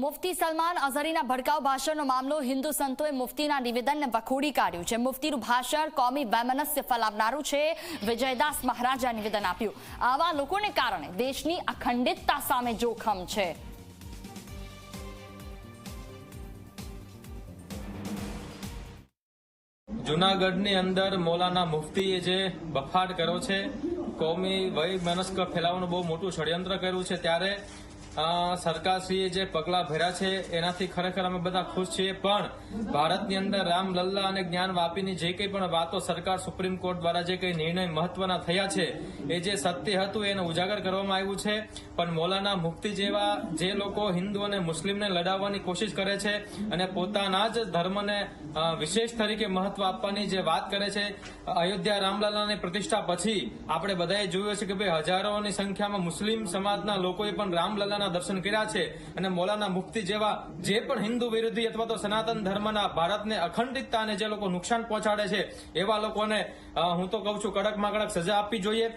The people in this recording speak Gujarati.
મુફતી સલમાન અઝહરીના ભડકાઉ ભાષણનો મામલો હિન્દુ સંતોએ મુફતીના નિવેદનને વખોડી કાઢ્યું છે. મુફતીનું ભાષણ કોમી વૈમનસ્ય ફેલાવનારું છે. વિજયદાસ મહારાજા નિવેદન આપ્યું. આવા લોકોને કારણે દેશની અખંડિતતા સામે જોખમ છે. જુનાગઢની અંદર મોલાના મુફતીએ જે બફાટ કર્યો છે, કોમી વય મનસ્ક ફેલાવવાનું બહુ મોટું ષડયંત્ર કર્યું છે, ત્યારે સરકારશ્રીએ જે પગલાં ભર્યા છે, એનાથી ખરેખર અમે બધા ખુશ છીએ. પણ ભારતની અંદર રામ અને જ્ઞાન વાપીની જે કંઈ પણ વાતો સરકાર સુપ્રીમ કોર્ટ દ્વારા જે કંઈ નિર્ણય મહત્વના થયા છે, એ જે સત્ય હતું, એને ઉજાગર કરવામાં આવ્યું છે. પણ મોલાના મુક્તિ જેવા જે લોકો હિન્દુ અને મુસ્લિમને લડાવવાની કોશિશ કરે છે અને પોતાના જ ધર્મને વિશેષ તરીકે મહત્વ આપવાની જે વાત કરે છે, અયોધ્યા રામલલ્લાની પ્રતિષ્ઠા પછી આપણે બધાએ જોયું છે કે ભાઈ હજારોની સંખ્યામાં મુસ્લિમ સમાજના લોકોએ પણ રામલલ્લાના દર્શન કર્યા છે અને મૌલાના મુફ્તી જેવા જે પણ હિન્દુ વિરોધી અથવા તો સનાતન ધર્મના ભારતને અખંડિતતાને જે લોકો નુકસાન પહોંચાડે છે, એવા લોકોને હું તો કહું છું, કડકમાં કડક સજા આપવી જોઈએ.